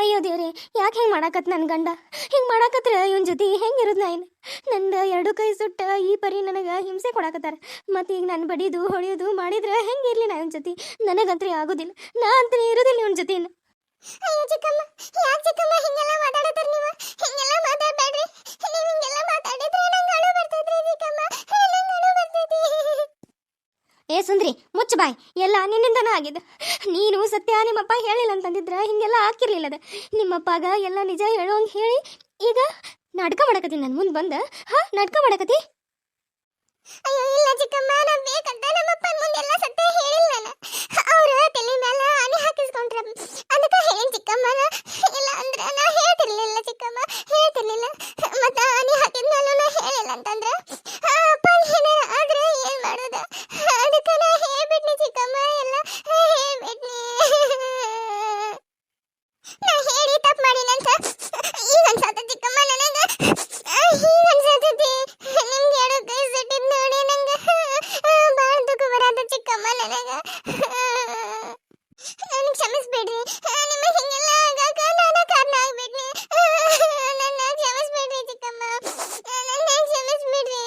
ಅಯ್ಯೋ ದೇವ್ರಿ, ಯಾಕೆ ಹೆಂಗೆ ಮಾಡಾಕತ್ ನನ್ನ ಗಂಡ? ಹಿಂಗೆ ಮಾಡಾಕತ್ರ ಇವನ್ ಜೊತೆ? ಹೆಂಗಿರೋದು ನಾ ಏನು ನಂದು ಎರಡು ಕೈ ಸುಟ್ಟ ಈ ಪರಿ ನನಗೆ ಹಿಂಸೆ ಕೊಡಾಕತ್ತಾರ. ಮತ್ತು ಈಗ ನಾನು ಬಡಿದು ಹೊಡೆಯೋದು ಮಾಡಿದ್ರೆ ಹೆಂಗೆ ಇರಲಿ ನಾ ಇವನ್ ಜೊತೆ? ನನಗಂತ್ರ ಆಗೋದಿಲ್ಲ. ನಾ ಅಂತ ಇರೋದಿಲ್ಲ ಇವನ್ ಜೊತೆ ಅಯ್ಯೋ ಚಿಕ್ಕಮ್ಮ, ಯಾಕೆ ಚಿಕ್ಕಮ್ಮ ಹಿಂಗೆಲ್ಲ ಮಾತಾಡತ್ತೀರಿ ನೀವು? ಹಿಂಗೆಲ್ಲ ಮಾತಾಡಬೇಡ್ರಿ. ನೀವು ಹಿಂಗೆಲ್ಲ ಮಾತಾಡಿದ್ರೆ ನಂಗೆ ಅಳು ಬರ್ತೈತ್ರಿ ಚಿಕ್ಕಮ್ಮ. ನಂಗೆ ಅಳು ಬರ್ತೈತಿ. ಏ ಸುಂದ್ರಿ, ಮುಚ್ಚ ಬಾಯ್. ಎಲ್ಲ ನಿನ್ನಿಂದನೂ ಆಗಿದೆ ನೀನು ಸತ್ಯ ನಿಮ್ಮಪ್ಪ ಹೇಳಿಲ್ಲ ಅಂತಂದಿದ್ರೆ ಹಿಂಗೆಲ್ಲ ಹಾಕಿರ್ಲಿಲ್ಲ ಅದ. ನಿಮ್ಮಪ್ಪಗ ಎಲ್ಲ ನಿಜ ಹೇಳೋಂಗೆ ಹೇಳಿ ಈಗ ನಾಟಕ ಮಾಡಕತ್ತೀನಿ. ನನ್ನ ಮುಂದೆ ಬಂದ. ಹಾ, ನಾಟಕ ಮಾಡಕತ್ತಿ? ಅಯ್ಯೋ, ಇಲ್ಲ ಚಿಕ್ಕಮ್ಮ ನಾ ಬೇಕಂತ ನಮ್ಮಪ್ಪ ಮುಂದೆಲ್ಲ ಸತ್ಯ ಹೇಳಿಲ್ಲ ನಾನು. ಅವ್ರ ತಲೆ ಮೇಲೆ ಆನೆ ಹಾಕಿಸ್ಕೊಂಡ್ರ. ಅದಕ್ಕೆ ಹೇಳಿ ಚಿಕ್ಕಮ್ಮ ಇಲ್ಲ ಅಂದ್ರೆ ನಾ ಹೇಳ್ತಿರ್ಲಿಲ್ಲ ಚಿಕ್ಕಮ್ಮ, ಹೇಳ್ತಿರ್ಲಿಲ್ಲ. ಮತ್ತ ಆನೆ ಹಾಕಿದ್ಮೇಲೂ ನಾ ಹೇಳಿಲ್ಲ ಅಂತಂದ್ರೆ ಅಪ್ಪ ಏನ ಆದ್ರೆ ಏನ್ ಮಾಡೋದ ಅದಕ್ಕೆ ನಾ ಹೇಳ್ಬಿಟ್ನಿ ಚಿಕ್ಕಮ್ಮ ಎಲ್ಲ ಹೇಳ್ಬಿಟ್ನಿ ನಾ ಹೇಳಿ ತಪ್ಪು ಮಾಡಿನಂತ ಈಗ ಅನ್ಸತ್ತ ಚಿಕ್ಕಮ್ಮ ನನಗ ಈಗ ಅನ್ಸತೈತಿ ನಿಂಗೆ ಎರಡು ಕೈ ಸುಟ್ಟಿದ್ ನೋಡಿ ನಂಗ ಬರತ್ತ ಚಿಕ್ಕಮ್ಮ ನನಗ ನನಗೆ ಕ್ಷಮಿಸ್ಬೇಡ್ರಿ. ನಿಮ್ಮ ಹಿಂಗೆಲ್ಲ ಆಗಾಕ ನಾನು ಕಾರಣ ಆಗ್ಬಿಡ್ರಿ. ನನ್ನ ಕ್ಷಮಿಸ್ಬೇಡ್ರಿ ಚಿಕ್ಕಮ್ಮ. ನನ್ನ ಕ್ಷಮಿಸ್ಬಿಡ್ರಿ.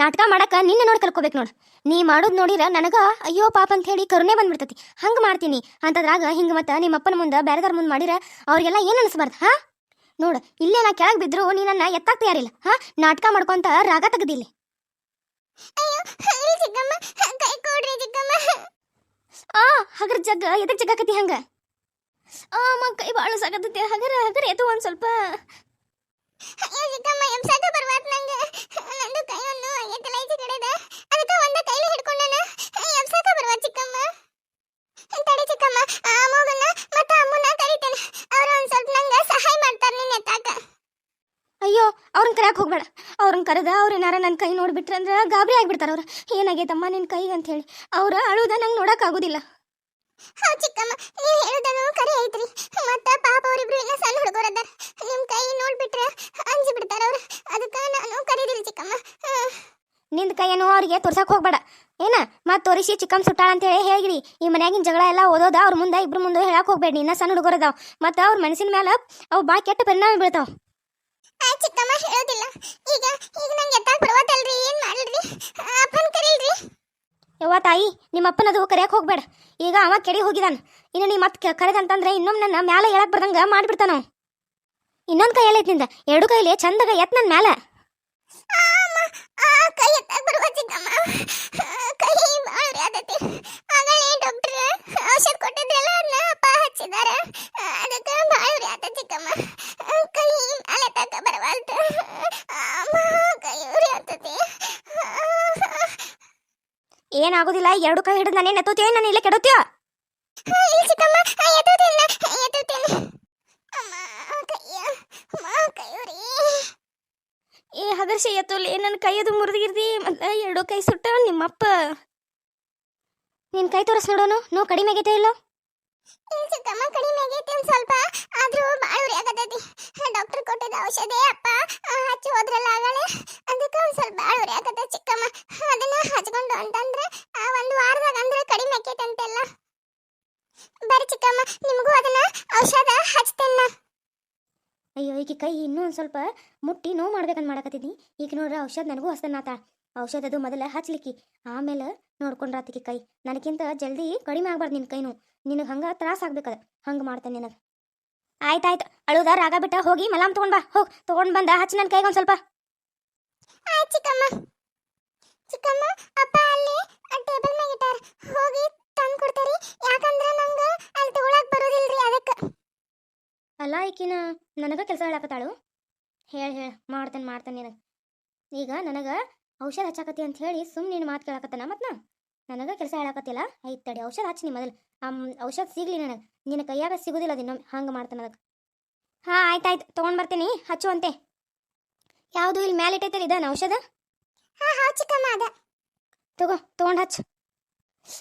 ನಾಟಕ ಮಾಡಕ ನಿನ್ನ ನೋಡಿ ಕಲ್ಕೋಬೇಕು ನೋಡು. ನೀ ಮಾಡೋದು ನೋಡಿರ ನನಗ, ಅಯ್ಯೋ ಪಾಪ ಅಂತ ಹೇಳಿ ಕರುಣೆ ಬಂದ್ಬಿಡ್ತತಿ. ಹಂಗೆ ಮಾಡ್ತೀನಿ. ಅಂತದ್ರಾಗ ಹಿಂಗೆ ಮತ್ತೆ ನಿಮ್ಮಪ್ಪನ ಮುಂದೆ ಬೇರೆದವ್ರ ಮುಂದೆ ಮಾಡಿರ ಅವ್ರಿಗೆಲ್ಲ ಏನು ಅನಿಸ್ಬಾರ್ದು, ಹಾ? ನೋಡು, ಇಲ್ಲೇ ನಾ ಕೆಳಗೆ ಬಿದ್ರು ನೀ ಎತ್ತಾಕ್ ತಯಾರಿಲ್ಲ, ಹಾ? ನಾಟಕ ಮಾಡ್ಕೊಂತ ರಾಗ ತೆಗ್ದಿಲ್ಲಿ ಅಯ್ಯೋ ಹಂಗ್ರಿ ಚಿಕ್ಕಮ್ಮ ಕೈ ಕೊಡ್ರಿ ಚಿಕ್ಕಮ್ಮ ಆ ಹಗರ ಜಗ್ಗ ಎದಕ್ ಜಗ್ಗಾಕತಿ ಹಂಗ? ಆ ಮ ಕೈ ಭಾಳ ಸಾಕತ್ತೈತಿ ಹಗರ ಹಗರ ಎದು ಒಂದ್ ಸ್ವಲ್ಪ. ಅಯ್ಯೋ ಚಿಕ್ಕಮ್ಮ ಎಮ್ಸಾಕ ಬರ್ವಾತ್ ನಂಗ. ನಂದು ಕೈ ಒಂದು ಐತಲ್ಲ ಈಚೆ ಕಡೆದ. ಅದಕ್ಕ ಒಂದ ಕೈಲಿ ಹಿಡ್ಕೊಂಡನ. ಎಮ್ಸಾಕ ಬರ್ವಾತ್ ಚಿಕ್ಕಮ್ಮ. ತಡಿ ಚಿಕ್ಕಮ್ಮ ಆ ಅಮ್ಮಗನ್ನ ಮತ್ತ ಅಮ್ಮನ ಕರಿತೇನೆ. ಅವ್ರ ಒಂದ್ ಸ್ವಲ್ಪ ನಂಗ ಸಹಾಯ ಮಾಡ್ತಾರೆ ನಿನ್ನ ಎತ್ತಾಕ. ಅಯ್ಯೋ ಅವ್ರನ್ನ ಕರೆಯಕ್ಕೆ ಹೋಗ್ಬೇಡ. ಅವ್ರನ್ನ ಕರೆದ ಅವ್ರು ಏನಾರ ನನ್ನ ಕೈ ನೋಡ್ಬಿಟ್ರೆ ಅಂದ್ರೆ ಗಾಬರಿ ಆಗ್ಬಿಡ್ತಾರ ಅವ್ರು. ಏನಾಗೈತಮ್ಮ ನಿನ್ನ ಕೈ ಅಂತ ಹೇಳಿ ಅವ್ರ ಅಳುದ ನಂಗೆ ನೋಡೋಕ್ಕಾಗೋದಿಲ್ಲ. ಹಾ ಚಿಕ್ಕಮ್ಮ ನೀವ್ ಹೇಳುದನು ಕರೆ ಐತ್ರಿ. ಮತ್ತ ಪಾಪ ಅವರಿಬ್ರು ಇನ್ನ ಸಣ್ಣ ಹುಡುಗರದಾರ ನಿಮ್ಮ ಕೈ ನೋಡ್ಬಿಟ್ರೆ ಅಂಜಿ ಬಿಡ್ತಾರ ಅವ್ರು. ಅದಕ್ಕ ನಾನು ಕರೀದಿಲ್ಲ ಚಿಕ್ಕಮ್ಮ. ನಿಂದ ಕೈಯನ್ನು ಅವ್ರಿಗೆ ತೋರ್ಸಕ್ ಹೋಗ್ಬೇಡ. ಏನ? ಮತ್ ತೋರಿಸಿ ಚಿಕ್ಕಮ್ಮ ಸುಟ್ಟಾಳ ಅಂತ ಹೇಳಿ ಹೇಳಿರಿ ಈ ಮನ್ಯಾಗಿನ ಜಗಳ ಎಲ್ಲ ಓದೋದ ಅವ್ರ ಮುಂದೆ ಇಬ್ರು ಮುಂದೆ ಹೇಳಕ್ ಹೋಗ್ಬೇಡಿ. ಇನ್ನ ಸಣ್ಣ ಹುಡುಗರದಾವ್ ಮತ್ತ ಅವ್ರ ಮನಸ್ಸಿನ ಮೇಲೆ ಅವು ಭಾಳ ಕೆಟ್ಟ ಪರಿಣಾಮ ಬೀಳ್ತಾವ. ಆ ಚಿಕ್ಕಮ್ಮ ಹೇಳೋದಿಲ್ಲ. ಈಗ ಈಗ ನಂಗೆ ಎತ್ತಾಕ್ ಬರ್ವತ್ತಲ್ರಿ ಏನು ಮಾಡಲ್ರಿ ಅಪ್ಪನ್ ಕರೀಲ್ರಿ? ಯವ್ವ ತಾಯಿ ನಿಮ್ಮ ಅಪ್ಪನದು ಕರೆಯಕ್ಕೆ ಹೋಗ್ಬೇಡ. ಈಗ ಅವ ಕೆಡಿ ಹೋಗಿದಾನ. ಇನ್ನು ನೀ ಮತ್ತೆ ಕರೆದಂತಂದ್ರೆ ಇನ್ನೊಮ್ಮೆ ನನ್ನ ಮ್ಯಾಲೆ ಹೇಳಕ್ ಬರ್ದಂಗ ಮಾಡ್ಬಿಡ್ತಾನ ಅವ. ಇನ್ನೊಂದ್ ಕೈ ನಿಂದ? ಎರಡು ಕೈಲಿ ಚಂದಗ ಎತ್ ನನ್ನ ಮ್ಯಾಲ. ಕೈ ಎತ್ತಾಗ ಬರುವ ಚಿಕ್ಕಮ್ಮ ಆ, ಕೈ ಬಾಳ ಆದತಿ ಆಗಲೇ ಡಾಕ್ಟರ್ ಔಷಧ ಕೊಟ್ಟಿದ್ರಲ್ಲ ಅದನ್ನ ಅಪ್ಪ ಹಚ್ಚಿದಾರ ಅದಕ್ಕೆ ಬಾಳ ಆತ ಚಿಕ್ಕಮ್ಮ ಆ, ಕೈ ಮ್ಯಾಲೆ ಎತ್ತಾಕ ಬರವಲ್ತು ಅಮ್ಮ ಕೈ ಉರಿ ಆತತಿ ಏನಾಗೋದಿಲ್ಲ ಎರಡು ಕೈ ಹಿಡಿದು ನಾನೇನು ಎತ್ತೋತೀಯ ನಾನು ಇಲ್ಲೇ ಕೆಡುತ್ತೀಯೋ? ಏ ಹದರ್ಶಿ ಎತ್ತೋಲಿ ನನ್ನ ಕೈಯದು ಮುರಿದಿರ್ದಿ ಮತ್ತೆ ಎರಡು ಕೈ ಸುಟ್ಟ ನಿಮ್ಮಪ್ಪ. ನಿನ್ನ ಕೈ ತೋರಿಸ್ ನೋಡೋನು ನೋ ಕಡಿಮೆ ಆಗೈತೆ ಇಲ್ಲೋ? ಇಲ್ಲ ಚಿಕ್ಕಮ್ಮ ಕಡಿಮೆ ಆಗೈತೆ ಸ್ವಲ್ಪ? ಆದರೂ ಬಾಳ ಉರಿ ಆಗತೈತಿ. ಡಾಕ್ಟರ್ ಕೊಟ್ಟಿದ್ದ ಔಷಧಿ ಅಪ್ಪ ಹಚ್ಚಿ ಹೋದ್ರಲ್ಲ ಆಗಲೇ? ಅದಕ್ಕೆ ಒಂದ್ ಸ್ವಲ್ಪ ಬಾಳ ಉರಿ ಆಗತ್ತೆ ಚಿಕ್ಕಮ್ಮ. ಅದನ್ನ ಹಚ್ಕೊಂಡು ಅಂತಂದ್ರೆ ಒಂದ್ ವಾರದಾಗ ಅಂದ್ರೆ ಕಡಿಮೆ ಆಕೈತೆ ಅಂತೆಲ್ಲ. ಬರ್ರಿ ಚಿಕ್ಕಮ್ಮ, ನಿಮಗೂ ಅದನ್ನ ಔಷಧ ಹಚ್ತೇನ ಅಯ್ಯೋ ಈಗ ಕೈ ಇನ್ನೂ ಒಂದು ಸ್ವಲ್ಪ ಮುಟ್ಟಿ ನೋವು ಮಾಡ್ಬೇಕಂತ ಮಾಡಕತ್ತಿದ್ನಿ ಈಗ ನೋಡ್ರ ಔಷಧ ನನಗೂ ಹಸ್ತನಾತ ಔಷಧ ಅದು ಮೊದಲ ಹಚ್ಲಿಕ್ಕಿ. ಆಮೇಲೆ ನೋಡ್ಕೊಂಡ್ರಾತಿಕಿ ಕೈ. ನನಗಿಂತ ಜಲ್ದಿ ಕಡಿಮೆ ಆಗ್ಬಾರ್ದು ನಿನ್ನ ಕೈನು. ನಿನಗೆ ಹಂಗೆ ತ್ರಾಸ ಆಗ್ಬೇಕದ. ಹಂಗೆ ಮಾಡ್ತೇನೆ ನಿನಗೆ. ಆಯ್ತಾಯ್ತು. ಅಳುದ ರಾಗ ಬಿಟ್ಟ ಹೋಗಿ ಮಲಾಮ್ ತಗೊಂಡ್ ಬಾ. ಹೋಗಿ. ತಗೊಂಡ್ ಬಂದ ಹಚ್ಚಿ ನನ್ನ ಕೈಗೆ ಒಂದು ಸ್ವಲ್ಪ. ಆಯ್ತು ಚಿಕ್ಕಮ್ಮ. ಚಿಕ್ಕಮ್ಮ, ಅಪ್ಪ ಟೇಬಲ್ ಹೋಗಿ ತಂದು ಯಾಕಂದ್ರೆ ನಂಗೆ ಅಲ್ಲಿ ಬರೋದಿಲ್ರಿ ಅದಕ್ಕೆ ಅಲ್ಲ ಈಕಿನ ನನಗೆ ಕೆಲಸ ಹೇಳಕತ್ತಾಳು. ಹೇಳಿ ಹೇಳಿ. ಮಾಡ್ತೇನೆ ಮಾಡ್ತೇನೆ ನಿನಗೆ. ಈಗ ನನಗೆ ಔಷಧ ಹಚ್ಚಾಕತಿ ಅಂತ ಹೇಳಿ ಸುಮ್ಮನೆ ನಿನ್ನ ಮಾತು ಕೇಳಾಕತ್ತಾನ ಮತ್ತು ನನಗೆ ಕೆಲಸ ಹೇಳಕತ್ತಿಲ್ಲ. ಐತ್ ತಡಿ ಔಷಧ ಹಚ್ಚಿ ನೀ ಮೊದಲು. ಔಷಧ ಸಿಗ್ಲಿ ನನಗೆ. ನಿನ್ನ ಕೈಯಾಗ ಸಿಗೋದಿಲ್ಲ ಅದು ಇನ್ನೊಮ್ಮೆ. ಹಂಗೆ ಮಾಡ್ತಾನೆ ಅದಕ್ಕೆ ಹಾಂ, ಆಯ್ತಾಯ್ತು. ತೊಗೊಂಡು ಬರ್ತೀನಿ. ಹಚ್ಚುವಂತೆ ಯಾವುದು ಇಲ್ಲಿ ಮೇಲೆ ಇಟ್ಟೈತಲ್ಲ ಇದಾನ ಔಷಧ? ಹಾ ಹಾ ಚಿಕ್ಕಮ್ಮ ಅದ. ತಗೋ, ತೊಗೊಂಡು ಹಚ್ಚು.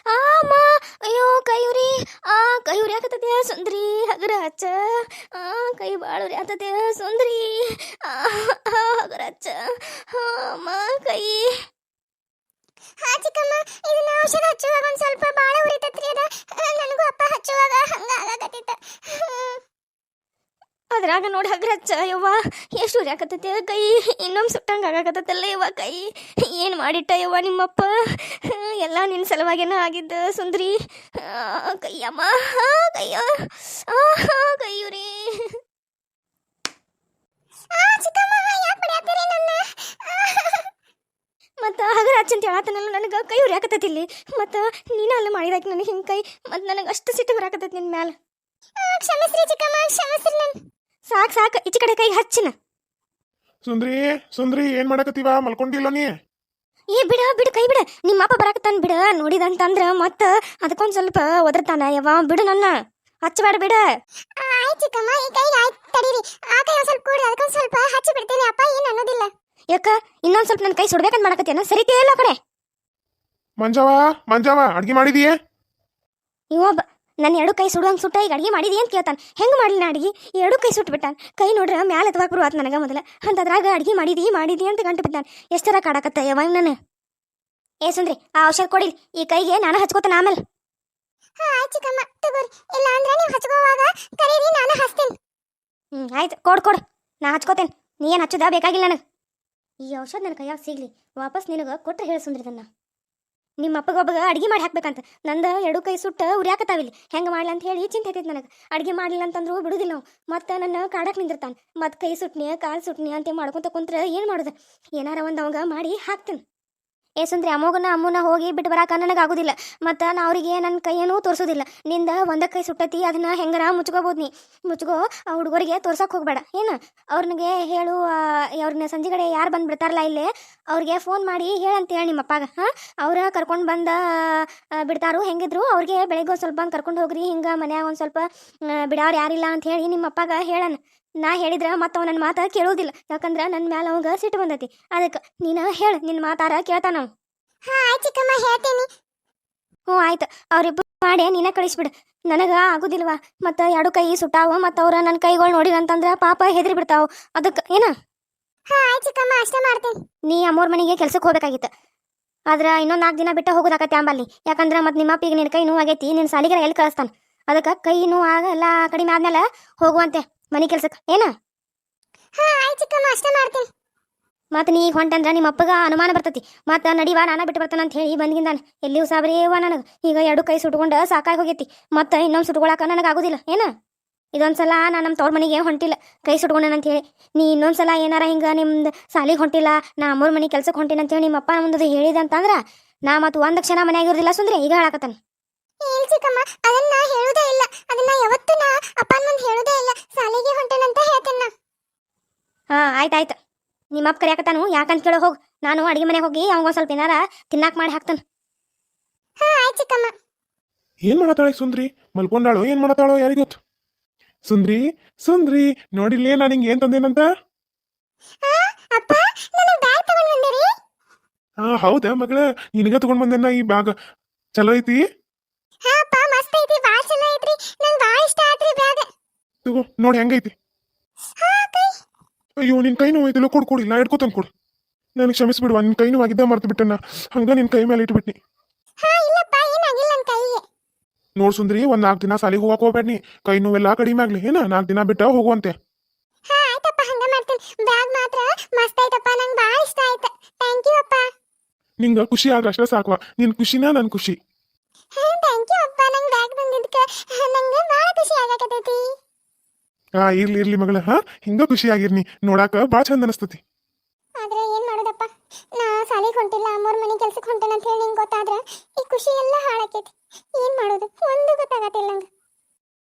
ಆಮ ಅಯ್ಯೋ ಕೈ ಉರಿ ಆ ಕೈ ಉರಿ ಆಗತತೆ ಸುಂದ್ರಿ ಹಗರ ಹಚ್ಚ. ಆ ಕೈ ಬಾಳ ಉರಿ ಆಗತತೆ ಸುಂದ್ರಿ. ಆ ಆ, ಹಗರ ಹಚ್ಚ. ಅಮ್ಮ ಕೈ. ಹಾ ಚಿಕ್ಕಮ್ಮ ಇದನ್ನ ಔಷಧ ಹಚ್ಚುವಾಗ ಒಂದು ಸ್ವಲ್ಪ ಬಾಳ ಉರಿತತ್ರಿ ಅದ ನನಗೂ ಅಪ್ಪ ಹಚ್ಚುವಾಗ ಹಂಗ ಆಗಕತ್ತಿತ್ತ ಅದ್ರಾಗ ನೋಡಿ ಹಗ್ರ ಹಚ್ಚ ಯವ್ವ ಎಷ್ಟು ಉರಿಯಾಕತ್ತೈತೆ ಕೈ. ಇನ್ನೊಮ್ಮೆ ಸುಟ್ಟಂಗೆ ಆಗಾಕತ್ತಲ್ಲ ಯವ್ವ ಕೈ. ಏನು ಮಾಡಿಟ್ಟ ಯವ್ವ ನಿಮ್ಮಪ್ಪ? ಎಲ್ಲ ನಿನ್ನ ಸಲುವಾಗೇನ ಆಗಿದ್ದ ಸುಂದ್ರಿ. ಕೈಯಮ್ಮ. ಕೈಯ. ನನ್ನ? ಮತ್ತು ಹಗರ ಅಚ್ಚಂತ ಹೇಳತ್ತನಲ್ಲ ನನಗೆ. ಕೈ ಉರಿಯಾಕತ್ತೈತಿ ಇಲ್ಲಿ. ಮತ್ತು ನೀನು ಅಲ್ಲ ಮಾಡಿದಾಕಿ ನನಗೆ ಹಿಂಗೆ ಕೈ. ಮತ್ತು ನನಗೆ ಅಷ್ಟು ಸಿಟ್ಟು ಬರಾಕತ್ತೈತಿ ನಿನ್ನ ಮ್ಯಾಲೆ. ಕ್ಷಮಿಸ್ರಿ ಚಿಕ್ಕಮ್ಮ, ಕ್ಷಮಿಸ್ರಿ ನನ್. ಸಾಕು ಸಾಕು ಈಚೆ ಕಡೆ ಕೈ ಹಚ್ಚಿನ. ಸುಂದ್ರಿ ಸುಂದ್ರಿ ಏನ್ ಮಾಡಕತ್ತೀವ? ಮಲ್ಕೊಂಡಿಲ್ಲ ನೀ? ಏ ಬಿಡ ಬಿಡು ಕೈ ಬಿಡ. ನಿಮ್ಮ ಅಪ್ಪ ಬರಾಕತ್ತಾನ ಬಿಡ. ನೋಡಿದಂತಂದ್ರ ಮತ್ತ ಅದಕ್ಕೊಂದ್ ಸ್ವಲ್ಪ ಒದರ್ತಾನ. ಯವ್ವ ಬಿಡು ನನ್ನ. ಹಚ್ಚಬೇಡ ಬಿಡ. ಆಯ್ತು ಆಯ್ತ್ ಚಿಕ್ಕಮ್ಮ ಈ ಕೈಗೆ ಆಯ್ತು ತಡೀರಿ. ಆ ಕೈ ಒಂದ್ ಸ್ವಲ್ಪ ಕೂಡಿ ಅದಕ್ಕೊಂದ್ ಸ್ವಲ್ಪ ಹಚ್ಚಿ ಬಿಡ್ತೀನಿ. ಅಪ್ಪ ಏನ್ ಅನ್ನೋದಿಲ್ಲ. ಯಾಕ? ಇನ್ನೊಂದ್ ಸ್ವಲ್ಪ ನನ್ನ ಕೈ ಸುಡ್ಬೇಕಂತ ಮಾಡಕತ್ತೇನ ಸರಿತೇ ಇಲ್ಲ ಆ ಕಡೆ. ಮಂಜಾವ ಮಂಜಾವ ಅಡ್ಗೆ ಮಾಡಿದೀಯೇ? ಇವೊಬ್ಬ ನನ್ನ ಎರಡು ಕೈ ಸುಡುವಂಗೆ ಸುಟ್ಟ ಈಗ ಅಡಿಗೆ ಮಾಡಿದಿ ಅಂತ ಕೇಳ್ತಾನೆ. ಹೆಂಗ್ ಮಾಡ್ಲಿ ನಾ ಅಡಿಗೆ? ಎರಡು ಕೈ ಸುಟ್ಟು ಬಿಟ್ಟಾನ ಕೈ ನೋಡ್ರ ಮ್ಯಾಲ ಅಥವಾ ಬರುವಾತ್ ನನಗೆ ಮೊದಲ. ಅಂತ ಅದ್ರಾಗ ಅಡಿಗೆ ಮಾಡಿದಿ ಮಾಡಿದಿ ಅಂತ ಗಂಟು ಬಿದ್ದಾನ ಎಷ್ಟರ ಕಾಡಕತ್ತ ಯಾವಾಗ ನಾನು? ಏ ಸುಂದ್ರಿ ಆ ಔಷಧ ಕೊಡಿಲಿ. ಈ ಕೈಗೆ ನಾನು ಹಚ್ಕೋತಾನ ಆಮೇಲೆ. ಹಾಂ ಆಯ್ತು ಚಿಕ್ಕಮ್ಮ. ತಗೋರಿ. ಇಲ್ಲ ಅಂದ್ರೆ ನೀವು ಹಚ್ಕೋವಾಗ ಕರೀರಿ ನಾನು ಹಚ್ತೀನಿ. ಹ್ಮ್ ಆಯ್ತು. ಕೊಡ್ ಕೊಡು. ನಾ ಹಚ್ಕೋತೇನೆ. ನೀ ಏನು ಹಚ್ಚೋದ? ಬೇಕಾಗಿಲ್ಲ ನನಗೆ. ಈ ಔಷಧ ನನ್ನ ಕೈಯಾಗ ಸಿಗ್ಲಿ. ವಾಪಸ್ ನಿನಗೆ ಕೊಟ್ಟರೆ ಹೇಳಿ ಸುಂದ್ರಿದನ್ನ ನಿಮ್ಮ ಅಪ್ಪಗೊಬ್ಬಗ ಅಡಿಗೆ ಮಾಡಿ ಹಾಕ್ಬೇಕಂತ. ನಂದು ಎರಡು ಕೈ ಸುಟ್ಟು ಉರಿಯಾಕತ್ತಾವಿಲ್ಲಿ. ಹೆಂಗೆ ಮಾಡ್ಲಿ ಅಂತ ಹೇಳಿ ಚಿಂತೆ ಐತೈತೆ ನನಗೆ. ಅಡಿಗೆ ಮಾಡಲಿಲ್ಲ ಅಂತಂದ್ರು ಬಿಡುದಿಲ್ಲ ನಾವು ಮತ್ತೆ ನನ್ನ ಕಾಡಕ್ಕೆ ನಿಂದಿರ್ತಾನೆ. ಮತ್ತೆ ಕೈ ಸುಟ್ನಿ, ಕಾಲು ಸುಟ್ನಿ ಅಂತ ಮಾಡ್ಕೊಂತ ಕುಂತ್ರೆ ಏನು ಮಾಡೋದು? ಏನಾರ ಒಂದು ಅವಂಗ ಮಾಡಿ ಹಾಕ್ತೀನಿ. ಏ ಸುಂದ್ರಿ ಅಮ್ಮಗನ ಅಮ್ಮನ ಹೋಗಿ ಬಿಟ್ಟು ಬರಾಕ ನನಗೆ ಆಗೋದಿಲ್ಲ ಮತ್ತು ನಾ ಅವರಿಗೆ ನನ್ನ ಕೈಯನ್ನೂ ತೋರಿಸೋದಿಲ್ಲ. ನಿಂದ ಒಂದ ಕೈ ಸುಟ್ಟತಿ, ಅದನ್ನ ಹೆಂಗರ ಮುಚ್ಕೋಬೋದು ನೀ ಮುಚ್ಕೋ, ಆ ಹುಡುಗರಿಗೆ ತೋರ್ಸೋಕೆ ಹೋಗ್ಬೇಡ. ಏನು? ಅವ್ರನಿಗೆ ಹೇಳು ಅವ್ರನ್ನ ಸಂಜೆ ಕಡೆ ಯಾರು ಬಂದು ಬಿಡ್ತಾರಲ್ಲ ಇಲ್ಲಿ, ಅವ್ರಿಗೆ ಫೋನ್ ಮಾಡಿ ಹೇಳಂತ ಹೇಳಿ ನಿಮ್ಮ ಅಪ್ಪಾಗ. ಹಾಂ? ಅವ್ರ ಕರ್ಕೊಂಡು ಬಂದ ಬಿಡ್ತಾರು, ಹೆಂಗಿದ್ರು? ಅವ್ರಿಗೆ ಬೆಳಗ್ಗೆ ಒಂದು ಸ್ವಲ್ಪ ಬಂದು ಕರ್ಕೊಂಡು ಹೋಗ್ರಿ, ಹಿಂಗೆ ಮನ್ಯಾಗ ಒಂದು ಸ್ವಲ್ಪ ಬಿಡೋರು ಯಾರಿಲ್ಲ ಅಂತ ಹೇಳಿ ನಿಮ್ಮ ಅಪ್ಪಾಗ ಹೇಳಣ. ನಾ ಹೇಳಿದ್ರೆ ಮತ್ತೆ ಅವ ನನ್ನ ಮಾತು ಕೇಳೋದಿಲ್ಲ. ಯಾಕಂದ್ರೆ ನನ್ನ ಮ್ಯಾಲ ಅವಂಗ ಸಿಟ್ಟು ಬಂದೈತಿ. ಅದಕ್ಕೆ ನೀನು ಹೇಳು ನಿನ್ನ ಮಾತಾರ ಕೇಳ್ತಾನ ಹಾ ಆಯ್ತು ಚಿಕ್ಕಮ್ಮ ಹೇಳ್ತೀನಿ. ಹ್ಞೂ ಆಯ್ತು. ಅವರಿಬ್ಬರು ಮಾಡಿ ನೀನೇ ಕಳಿಸ್ಬಿಡು. ನನಗೆ ಆಗುದಿಲ್ವಾ? ಮತ್ತು ಎರಡು ಕೈ ಸುಟ್ಟಾವ ಮತ್ತು ಅವ್ರ ನನ್ನ ಕೈಗಳು ನೋಡಿರಂತಂದ್ರೆ ಪಾಪ ಹೆದರಿ ಬಿಡ್ತಾವ. ಅದಕ್ಕೆ ಏನ? ಹಾ ಆಯ್ತು ಚಿಕ್ಕಮ್ಮ ಅಷ್ಟೇ ಮಾಡ್ತೀನಿ. ನೀ ಅಮ್ಮೋರ್ ಮನೆಗೆ ಕೆಲ್ಸಕ್ಕೆ ಹೋಗ್ಬೇಕಾಗಿತ್ತು. ಆದ್ರೆ ಇನ್ನೊಂದು ನಾಲ್ಕು ದಿನ ಬಿಟ್ಟು ಹೋಗೋದಾಕತ್ತೆ ಅಂಬಲ್ಲಿ. ಯಾಕಂದ್ರೆ ಮತ್ತೆ ನಿಮ್ಮ ಅಪ್ಪಿಗೆ ನಿನ್ನ ಕೈ ನೋವು ಆಗೈತಿ ನಿನ್ನ ಸಾಲಿಗೆ ಎಲ್ಲಿ ಕಳಿಸ್ತಾನೆ. ಅದಕ್ಕೆ ಕೈ ನೋವು ಆಗ ಎಲ್ಲ ಕಡಿಮೆ ಆದ್ಮೇಲೆ ಹೋಗುವಂತೆ. ಮನೆ ಕೆಲ್ಸಕ್ಕೆ ಏನ? ಹಾ ಆಯ್ತು ಚಿಕ್ಕಮ್ಮ ಅಷ್ಟೇ ಮಾಡ್ತೀನಿ. ಮತ್ತೆ ನೀ ಹೊಂಟಂದ್ರ ನಿಮ್ಮ ಅಪ್ಪಗ ಅನುಮಾನ ಬರ್ತತಿ. ಮತ್ತು ನಡಿವಾ ನಾನ ಬಿಟ್ಟು ಬರ್ತಾನ ಅಂತ ಹೇಳಿ ಬಂದಿಂದಾನೆ ಎಲ್ಲಿಯೂ ಸಾಬರೇವ ನನಗೆ. ಈಗ ಎರಡು ಕೈ ಸುಟ್ಕೊಂಡು ಸಾಕಾಗಿ ಹೋಗೈತಿ. ಮತ್ತು ಇನ್ನೊಂದು ಸುಟ್ಕೊಳಕ ನನಗೆ ಆಗೋದಿಲ್ಲ. ಏನ? ಇದೊಂದ್ಸಲ ನಾನು ನಮ್ಮ ತವ್ರ ಮನೆಗೆ ಹೊಂಟಿಲ್ಲ. ಕೈ ಸುಟ್ಕೊಂಡೇನ ಅಂತ ಹೇಳಿ. ನೀ ಇನ್ನೊಂದ್ಸಲ ಏನಾರ ಹಿಂಗೆ ನಿಮ್ದು ಸಾಲಿಗೆ ಹೊಂಟಿಲ್ಲ ನಾ ಅಮ್ಮೋರ್ ಮನೆ ಕೆಲ್ಸಕ್ಕೆ ಅಂತ ಹೇಳಿ ನಿಮ್ಮ ಅಪ್ಪ ಮುಂದೆ ಹೇಳಿದೆ ಅಂತಂದ್ರೆ ನಾ ಮತ್ತು ಒಂದು ಕ್ಷಣ ಮನ್ಯಾಗ ಇರೋದಿಲ್ಲ ಸುಂದ್ರೆ ಈಗ ಹೇಳಕತ್ತಾನೆ. ಇಲ್ಲ ಚಿಕ್ಕಮ್ಮ ಅದನ್ನ ನಾ ಹೇಳುದೇ ಇಲ್ಲ. ಅದನ್ನ ಯಾವತ್ತೂ ನಾ ಅಪ್ಪನ ಮುಂದೆ ಹೇಳುದೇ ಇಲ್ಲ. ಸಾಲಿಗೆ ಹೊಂಟೇನಂತ ಹೇಳ್ತೇನೆ ನಾ. ಆಯ್ತು ಆಯ್ತಾಯ್ತು ನಿಮ್ಮ ಅಪ್ಪ ಕರಿಯಾಕತ್ತಾನು ಯಾಕಂತ ಕೇಳೋ ಹೋಗಿ. ನಾನು ಅಡಿಗೆ ಮನೆಗೆ ಹೋಗಿ ಅವಂಗ ಸ್ವಲ್ಪ ಏನಾರ ತಿನ್ನಾಕ್ ಮಾಡಿ ಹಾಕ್ತಾನೆ. ಹಾ ಆಯ್ತು ಚಿಕ್ಕಮ್ಮ. ಏನ್ ಮಾಡತಾಳೆ ಸುಂದ್ರಿ? ಮಲ್ಕೊಂಡಾಳು ಏನ್ ಮಾಡತಾಳೋ ಯಾರಿಗ್ ಗೊತ್ತು? ಸುಂದ್ರಿ ಸುಂದ್ರಿ ನೋಡಿಲ್ಲೇ ನಾನು ಹಿಂಗೆ ಏನ್ ತಂದೇನಂತ? ಹಾ ಅಪ್ಪ ನನಗೆ ಬ್ಯಾಗ್ ತಗೊಂಡ್ ಬಂದಿರಿ ಹಾ ಹೌದಾ ಮಗಳ? ನಿನಗ ತಗೊಂಡ್ ಬಂದೆನ ಈ ಬ್ಯಾಗ್. ಚಲೋ ಐತಿ? ತಗೋ ನೋಡಿ ಹೆಂಗೈತಿ. ಅಯ್ಯೋ, ನಿನ್ ಕೈ ನೋವೈತಿಲ್ಲ ಕೊಡು ಕೊಡಿಲ್ಲ ಇಟ್ಕೋತಂದ್ ಕೊಡು ನನಗೆ ಕ್ಷಮಿಸ್ಬಿಡುವ, ನಿನ್ ಕೈನೂ ನೋವಾಗಿದ್ದ ಮರ್ತು ಬಿಟ್ಟನ ಹಂಗ ನಿನ್ ಕೈ ಮೇಲೆ ಇಟ್ಬಿಟ್ನಿ. ನೋಡ್ ಸುಂದ್ರಿ, ಒಂದ್ ನಾಲ್ಕು ದಿನ ಸಾಲಿಗೆ ಹೋಗಕ್ ಹೋಗ್ಬೇಡಿ ಕೈ ನೋವೆಲ್ಲ ಕಡಿಮೆ ಆಗ್ಲಿ, ಏನ? ನಾಲ್ಕು ದಿನ ಬಿಟ್ಟ ಹೋಗುವಂತೆ. ನಿಂಗ ಖುಷಿ ಆದ್ರೆ ಅಷ್ಟೇ ಸಾಕುವ. ನಿನ್ ಖುಷಿನ ನನ್ ಖುಷಿ. ಥ್ಯಾಂಕ್ ಯು ಅಪ್ಪ ನಂಗೆ ಬ್ಯಾಗ್ ಬಂದಿದ್ದಕ್ಕೆ ನಂಗೆ ಭಾಳ ಖುಷಿ ಆಗಕತ್ತೈತಿ ಹಾ ಇರ್ಲಿ ಇರ್ಲಿ ಮಗಳ, ಹಾ? ಹಿಂಗ ಖುಷಿಯಾಗಿರ್ನಿ ನೋಡಾಕ ಬಾಳ ಚಂದ ಅನಸ್ತತಿ. ಆದ್ರೆ ಏನ್ ಮಾಡೋದಪ್ಪ? ನಾ ಸಾಲಿಗೆ ಹೊಂಟಿಲ್ಲ, ಅಮ್ಮೋರ್ ಮನೆ ಕೆಲ್ಸಕ್ಕೆ ಹೊಂಟೇನಂತ ಹೇಳಿ ನಿಂಗೆ ಗೊತ್ತಾದ್ರೆ ಈ ಖುಷಿ ಎಲ್ಲ ಹಾಳಾಕೈತಿ. ಏನ್ ಮಾಡೋದು? ಒಂದು ಗೊತ್ತಾಗತ್ತಿಲ್ಲ ನಂಗೆ.